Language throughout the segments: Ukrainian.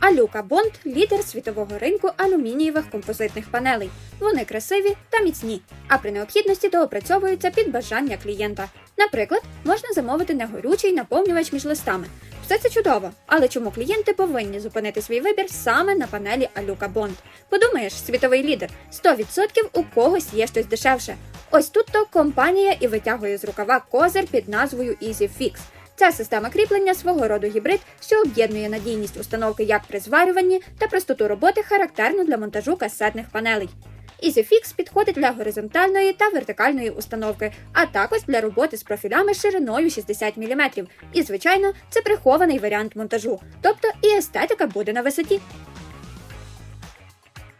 Алюка Бонд лідер світового ринку алюмінієвих композитних панелей. Вони красиві та міцні, а при необхідності доопрацьовуються під бажання клієнта. Наприклад, можна замовити негорючий наповнювач між листами. Все це чудово, але чому клієнти повинні зупинити свій вибір саме на панелі Алюка Бонд? Подумаєш, світовий лідер 100% у когось є щось дешевше. Ось тут то компанія і витягує з рукава козир під назвою EasyFix. Ця система кріплення свого роду гібрид, що об'єднує надійність установки як при зварюванні та простоту роботи, характерну для монтажу касетних панелей. EasyFix підходить для горизонтальної та вертикальної установки, а також для роботи з профілями шириною 60 мм. І, звичайно, це прихований варіант монтажу, тобто і естетика буде на висоті.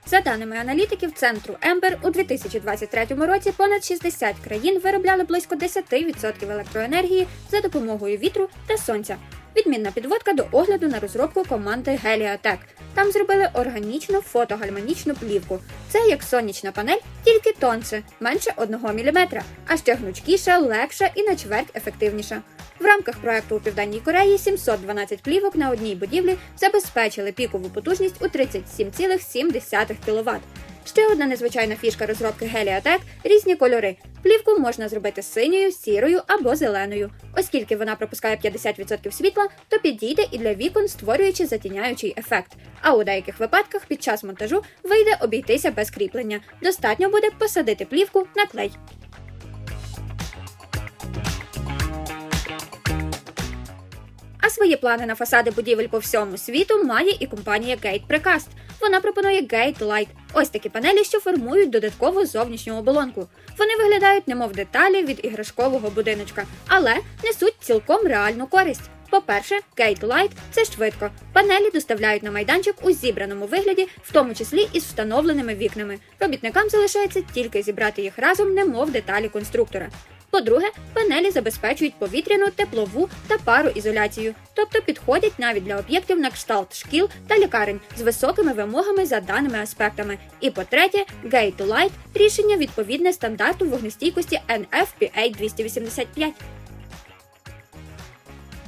За даними аналітиків центру Ембер, у 2023 році понад 60 країн виробляли близько 10% електроенергії за допомогою вітру та сонця. Відмінна підводка до огляду на розробку команди Heliotech. Там зробили органічну фотогальманічну плівку. Це як сонячна панель, тільки тонше, менше 1 мм, а ще гнучкіша, легша і на чверть ефективніша. В рамках проекту у Південній Кореї 712 плівок на одній будівлі забезпечили пікову потужність у 37,7 кВт. Ще одна незвичайна фішка розробки Heliatech – різні кольори. Плівку можна зробити синьою, сірою або зеленою. Оскільки вона пропускає 50% світла, то підійде і для вікон, створюючи затіняючий ефект. А у деяких випадках під час монтажу вийде обійтися без кріплення. Достатньо буде посадити плівку на клей. Свої плани на фасади будівель по всьому світу має і компанія Gate Precast. Вона пропонує Gate Light. Ось такі панелі, що формують додаткову зовнішню оболонку. Вони виглядають немов деталі від іграшкового будиночка, але несуть цілком реальну користь. По-перше, Gate Light – це швидко. Панелі доставляють на майданчик у зібраному вигляді, в тому числі із встановленими вікнами. Робітникам залишається тільки зібрати їх разом, немов деталі конструктора. По-друге, панелі забезпечують повітряну, теплову та пароізоляцію, тобто підходять навіть для об'єктів на кшталт шкіл та лікарень з високими вимогами за даними аспектами. І по-третє, Gate to Light – рішення відповідне стандарту вогнестійкості NFPA 285.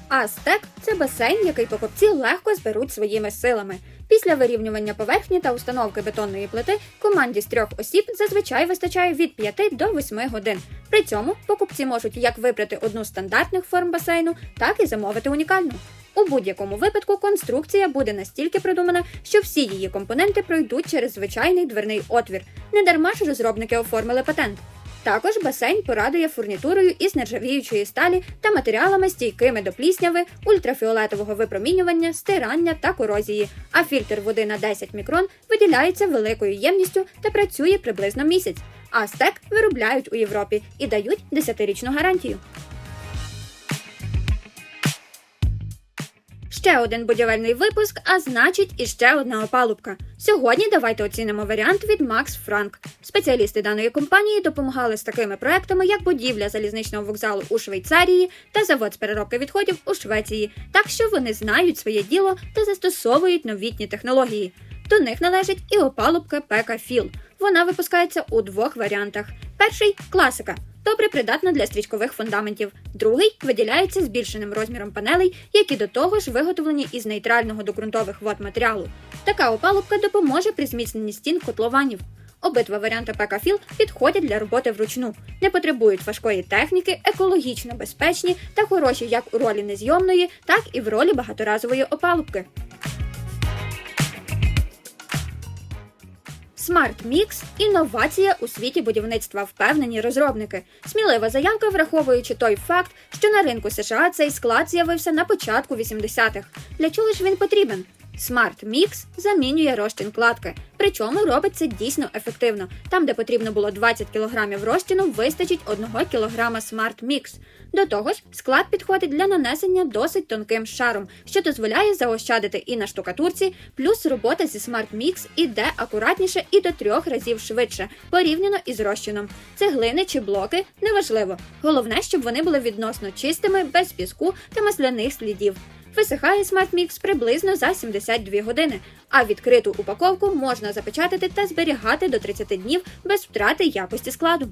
Азтек – це басейн, який покупці легко зберуть своїми силами. Після вирівнювання поверхні та установки бетонної плити команді з трьох осіб зазвичай вистачає від 5 до 8 годин. При цьому покупці можуть як вибрати одну з стандартних форм басейну, так і замовити унікальну. У будь-якому випадку конструкція буде настільки продумана, що всі її компоненти пройдуть через звичайний дверний отвір. Не дарма ж розробники оформили патент. Також басейн порадує фурнітурою із нержавіючої сталі та матеріалами стійкими до плісняви, ультрафіолетового випромінювання, стирання та корозії. А фільтр води на 10 мікрон виділяється великою ємністю та працює приблизно місяць. А стек виробляють у Європі і дають 10-річну гарантію. Ще один будівельний випуск, а значить, і ще одна опалубка. Сьогодні давайте оцінимо варіант від Max Frank. Спеціалісти даної компанії допомагали з такими проектами, як будівля залізничного вокзалу у Швейцарії та завод з переробки відходів у Швеції, так що вони знають своє діло та застосовують новітні технології. До них належить і опалубка Pekka Fill. Вона випускається у двох варіантах: перший класика. Добре придатна для стрічкових фундаментів. Другий виділяється збільшеним розміром панелей, які до того ж виготовлені із нейтрального до ґрунтових вод матеріалу. Така опалубка допоможе при зміцненні стін котлованів. Обидва варіанти ПК-філ підходять для роботи вручну, не потребують важкої техніки, екологічно безпечні та хороші як у ролі незйомної, так і в ролі багаторазової опалубки. Smart Mix – інновація у світі будівництва, впевнені розробники. Смілива заявка, враховуючи той факт, що на ринку США цей склад з'явився на початку 80-х. Для чого ж він потрібен? Smart Mix замінює розчин кладки, причому робить це дійсно ефективно. Там, де потрібно було 20 кг розчину, вистачить 1 кг Smart Mix. До того ж, склад підходить для нанесення досить тонким шаром, що дозволяє заощадити і на штукатурці, плюс робота зі Smart Mix іде акуратніше і до трьох разів швидше, порівняно із розчином. Цеглини чи блоки неважливо. Головне, щоб вони були відносно чистими, без піску та масляних слідів. Висихає Mix приблизно за 72 години, а відкриту упаковку можна запечатати та зберігати до 30 днів без втрати якості складу.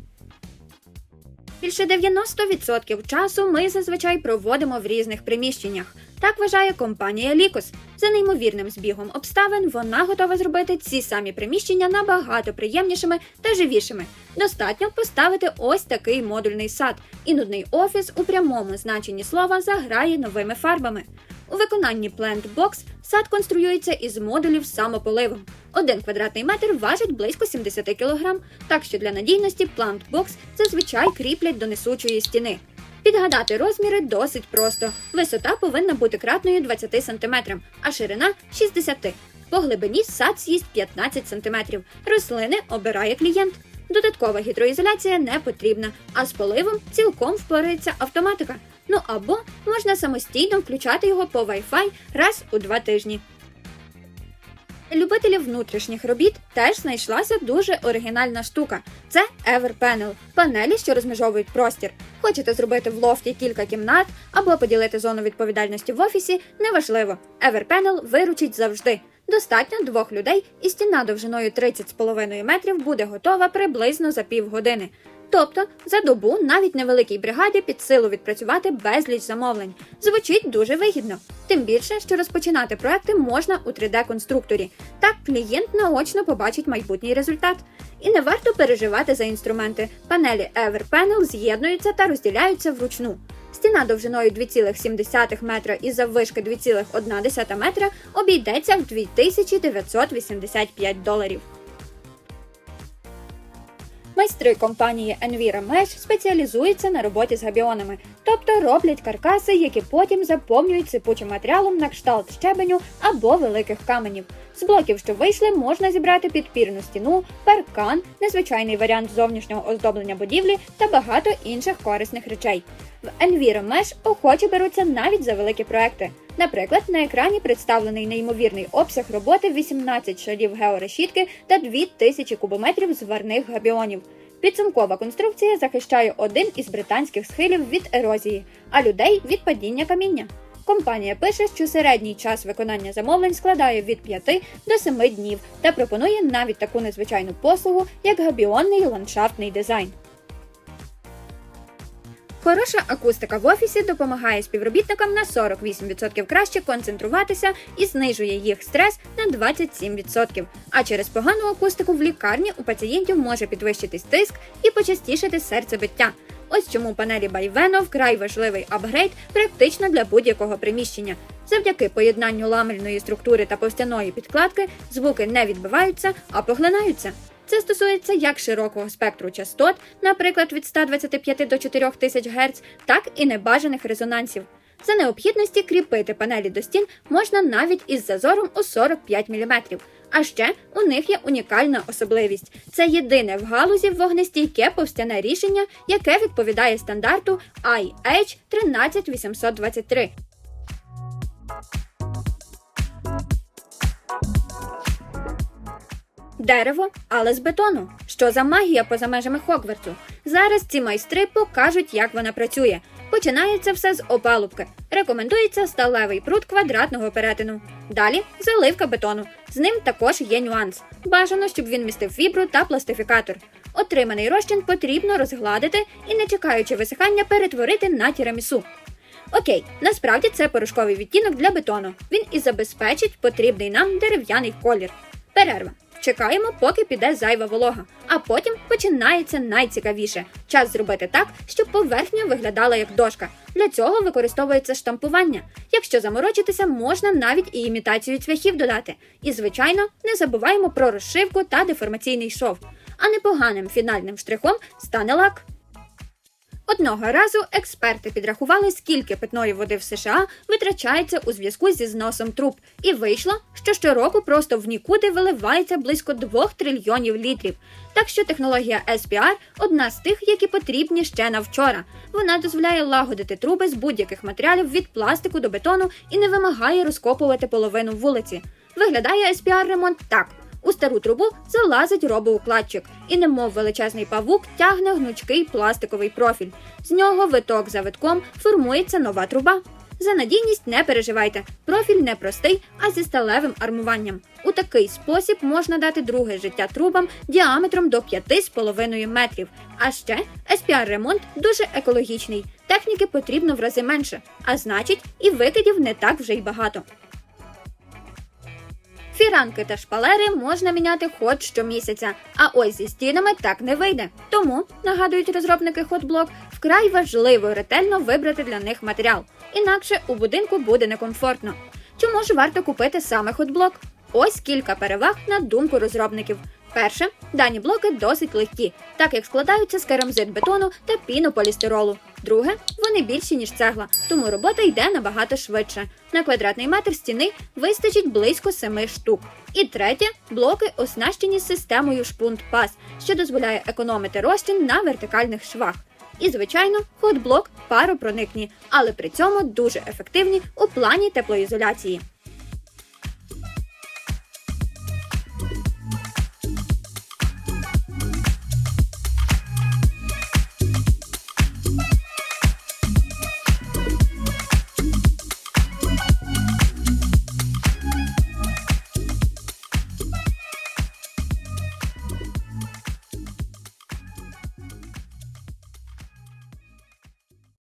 Більше 90% часу ми зазвичай проводимо в різних приміщеннях. Так вважає компанія Лікос. За неймовірним збігом обставин вона готова зробити ці самі приміщення набагато приємнішими та живішими. Достатньо поставити ось такий модульний сад, і нудний офіс у прямому значенні слова заграє новими фарбами. У виконанні Box сад конструюється із модулів з самополивом. Один квадратний метр важить близько 70 кг, так що для надійності Box зазвичай кріплять до несучої стіни. Підгадати розміри досить просто. Висота повинна бути кратною 20 см, а ширина 60 По глибині сад з'їсть 15 см. Рослини обирає клієнт. Додаткова гідроізоляція не потрібна, а з поливом цілком впорається автоматика. Ну або можна самостійно включати його по Wi-Fi раз у два тижні. Любителів внутрішніх робіт теж знайшлася дуже оригінальна штука. Це Everpanel – панелі, що розмежовують простір. Хочете зробити в лофті кілька кімнат або поділити зону відповідальності в офісі, неважливо. Everpanel виручить завжди. Достатньо двох людей, і стіна довжиною 30,5 метрів буде готова приблизно за півгодини. Тобто за добу навіть невеликій бригаді під силу відпрацювати безліч замовлень. Звучить дуже вигідно. Тим більше, що розпочинати проекти можна у 3D-конструкторі. Так клієнт наочно побачить майбутній результат. І не варто переживати за інструменти. Панелі Everpanel з'єднуються та розділяються вручну. Стіна довжиною 2,7 метра і заввишки 2,1 метра обійдеться в 2985 доларів. Майстри компанії Envira Mesh спеціалізуються на роботі з габіонами, тобто роблять каркаси, які потім заповнюють сипучим матеріалом на кшталт щебеню або великих каменів. З блоків, що вийшли, можна зібрати підпірну стіну, паркан, незвичайний варіант зовнішнього оздоблення будівлі та багато інших корисних речей. В Enviro Mesh охоче беруться навіть за великі проекти. Наприклад, на екрані представлений неймовірний обсяг роботи 18 шарів георешітки та 2000 кубометрів зварних габіонів. Підсумкова конструкція захищає один із британських схилів від ерозії, а людей від падіння каміння. Компанія пише, що середній час виконання замовлень складає від 5 до 7 днів та пропонує навіть таку незвичайну послугу, як габіонний ландшафтний дизайн. Хороша акустика в офісі допомагає співробітникам на 48% краще концентруватися і знижує їх стрес на 27%. А через погану акустику в лікарні у пацієнтів може підвищитись тиск і почастішити серцебиття. Ось чому панелі Байвено вкрай важливий апгрейд практично для будь-якого приміщення. Завдяки поєднанню ламельної структури та повстяної підкладки звуки не відбиваються, а поглинаються. Це стосується як широкого спектру частот, наприклад, від 125 до 4000 Гц, так і небажаних резонансів. За необхідності кріпити панелі до стін можна навіть із зазором у 45 мм. А ще у них є унікальна особливість: це єдине в галузі вогнестійке повстяне рішення, яке відповідає стандарту IH 13823. Дерево, але з бетону. Що за магія поза межами Хогвартсу? Зараз ці майстри покажуть, як вона працює. Починається все з опалубки. Рекомендується сталевий прут квадратного перетину. Далі заливка бетону. З ним також є нюанс. Бажано, щоб він містив фібру та пластифікатор. Отриманий розчин потрібно розгладити і, не чекаючи висихання, перетворити на тірамісу. Окей, насправді це порошковий відтінок для бетону. Він і забезпечить потрібний нам дерев'яний колір. Перерва. Чекаємо, поки піде зайва волога, а потім починається найцікавіше час зробити так, щоб поверхня виглядала як дошка. Для цього використовується штампування. Якщо заморочитися, можна навіть і імітацію цвяхів додати. І, звичайно, не забуваємо про розшивку та деформаційний шов. А непоганим фінальним штрихом стане лак. Одного разу експерти підрахували, скільки питної води в США витрачається у зв'язку зі зносом труб, і вийшло, що щороку просто в нікуди виливається близько 2 трильйонів літрів. Так що технологія SPR – одна з тих, які потрібні ще на вчора. Вона дозволяє лагодити труби з будь-яких матеріалів від пластику до бетону і не вимагає розкопувати половину вулиці. Виглядає SPR ремонт так. У стару трубу залазить робоукладчик і, немов величезний павук, тягне гнучкий пластиковий профіль. З нього виток за витком формується нова труба. За надійність не переживайте. Профіль не простий, а зі сталевим армуванням. У такий спосіб можна дати друге життя трубам діаметром до 5,5 метрів. А ще SPR ремонт дуже екологічний. Техніки потрібно в рази менше, а значить, і викидів не так вже й багато. Фіранки та шпалери можна міняти хоч щомісяця, а ось зі стінами так не вийде. Тому, нагадують розробники хотблок, вкрай важливо ретельно вибрати для них матеріал, інакше у будинку буде некомфортно. Чому ж варто купити саме хотблок? Ось кілька переваг на думку розробників. Перше, дані блоки досить легкі, так як складаються з керамзит бетону та пінополістиролу. Друге, вони більші ніж цегла, тому робота йде набагато швидше. На квадратний метр стіни вистачить близько семи штук. І третє, блоки оснащені системою шпунт пас, що дозволяє економити розчин на вертикальних швах. І, звичайно, хотблок паропроникні, але при цьому дуже ефективні у плані теплоізоляції.